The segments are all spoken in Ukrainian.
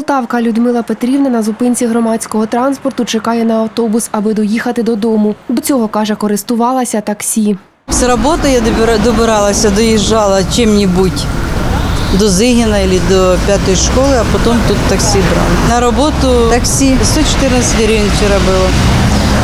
Полтавка Людмила Петрівна на зупинці громадського транспорту чекає на автобус, аби доїхати додому. До цього каже, користувалася таксі. С работы я добира- добиралась, доезжала чем-нибудь до Зигина или до пятой школы, а потом тут такси брала. На работу такси 114 гривен вчера было.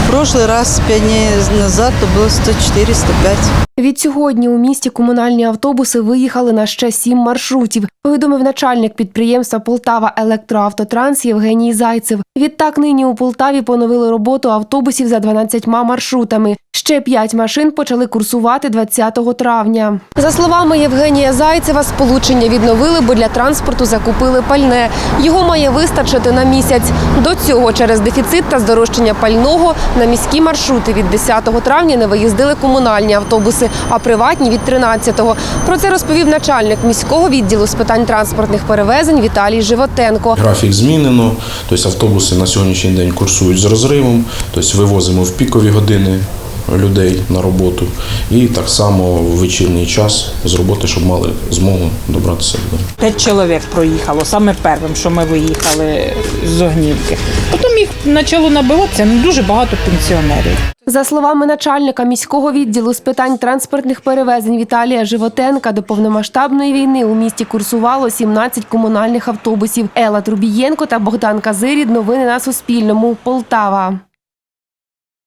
В прошлый раз, пять дней назад, то было 104-105. Від сьогодні у місті комунальні автобуси виїхали на ще сім маршрутів. Повідомив начальник підприємства Полтава Електроавтотранс Євгеній Зайцев. Відтак нині у Полтаві поновили роботу автобусів за 12 маршрутами. Ще п'ять машин почали курсувати 20 травня. За словами Євгенія Зайцева, сполучення відновили, бо для транспорту закупили пальне. Його має вистачити на місяць. До цього через дефіцит та здорожчання пального на міські маршрути від 10 травня не виїздили комунальні автобуси, а приватні від 13-го. Про це розповів начальник міського відділу з питань транспортних перевезень Віталій Животенко. Графік змінено, тобто автобуси на сьогоднішній день курсують з розривом, тобто вивозимо в пікові години людей на роботу і так само в вечірній час з роботи, щоб мали змогу добратися додому. П'ять чоловік проїхало, саме першим, що ми виїхали з Огнівки. Потім їх почало набиватися ну, дуже багато пенсіонерів. За словами начальника міського відділу з питань транспортних перевезень Віталія Животенка, до повномасштабної війни у місті курсувало 17 комунальних автобусів. Ела Трубієнко та Богдан Казирід. Новини на Суспільному. Полтава.